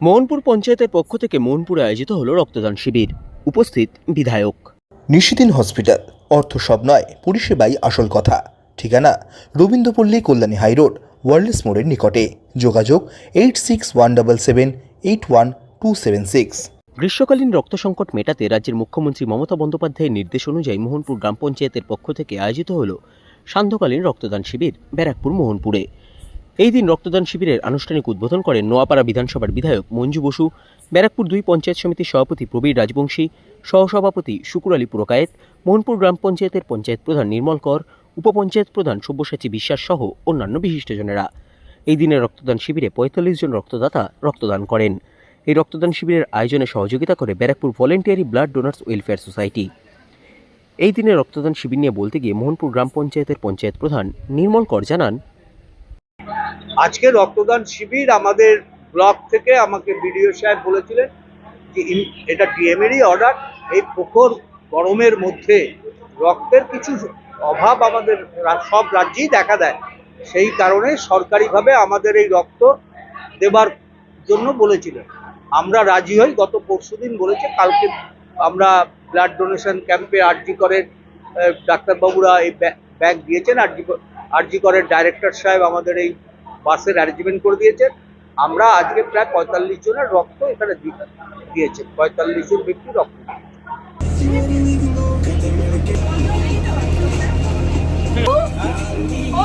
মোহনপুর পঞ্চায়েতের পক্ষ থেকে মোহনপুরে আয়োজিত হলো রক্তদান শিবির। উপস্থিত বিধায়ক। নিশিদিন হসপিটাল অর্থ সব নয় পরিষেবাই আসল কথা। ঠিকানা রবীন্দ্রপল্লী কল্যাণী হাইরোড ওয়ার্ল্ডস মোড়ের নিকটে। যোগাযোগ eight six one double seven eight one two seven six গ্রীষ্মকালীন রক্ত সংকট মেটাতে রাজ্যের মুখ্যমন্ত্রী মমতা বন্দ্যোপাধ্যায়ের নির্দেশ অনুযায়ী মোহনপুর গ্রাম পঞ্চায়েতের পক্ষ থেকে আয়োজিত হল সান্ধ্যকালীন রক্তদান শিবির ব্যারাকপুর মোহনপুরে। এই দিন রক্তদান শিবিরের আনুষ্ঠানিক উদ্বোধন করেন নোয়াপাড়া বিধানসভার বিধায়ক মঞ্জু বসু, ব্যারাকপুর দুই পঞ্চায়েত সমিতির সভাপতি প্রবীর রাজবংশী, সহসভাপতি শুকুর আলী পুরকায়েত, মোহনপুর গ্রাম পঞ্চায়েতের পঞ্চায়েত প্রধান নির্মল কর, উপপঞ্চায়েত প্রধান সব্যসাচী বিশ্বাস সহ অন্যান্য বিশিষ্টজনেরা। এই দিনের রক্তদান শিবিরে পঁয়তাল্লিশ জন রক্তদাতা রক্তদান করেন। এই রক্তদান শিবিরের আয়োজনে সহযোগিতা করে Barrackpore voluntary blood donors welfare society. এই দিনে রক্তদান শিবির নিয়ে বলতে গিয়ে মোহনপুর গ্রাম পঞ্চায়েতের পঞ্চায়েত প্রধান নির্মল কর জানান আজকে রক্তদান শিবির আমাদের ব্লক থেকে আমাকে বিডিও সাহেব বলেছিলেন যে এটা ডিএমেরই অর্ডার। এই প্রখর গরমের মধ্যে রক্তের কিছু অভাব আমাদের সব রাজ্যেই দেখা দেয়। সেই কারণে সরকারিভাবে আমাদের এই রক্ত দেবার জন্য বলেছিলেন। আমরা রাজি হই গত পরশুদিন বলেছে কালকে আমরা ব্লাড ডোনেশন ক্যাম্পে আরজি আহ, ডাক্তারবাবুরা এই ব্যা- ব্যাগ দিয়েছেন আরজি আরজি করের ডাইরেক্টর সাহেব আমাদের এই বাসের অ্যারেঞ্জমেন্ট করে দিয়েছেন। আমরা আজকে প্রায় পঁয়তাল্লিশ জনের রক্ত এখানে দি- দিয়েছেন। পঁয়তাল্লিশ জন ব্যক্তি রক্ত দিয়েছেন। ও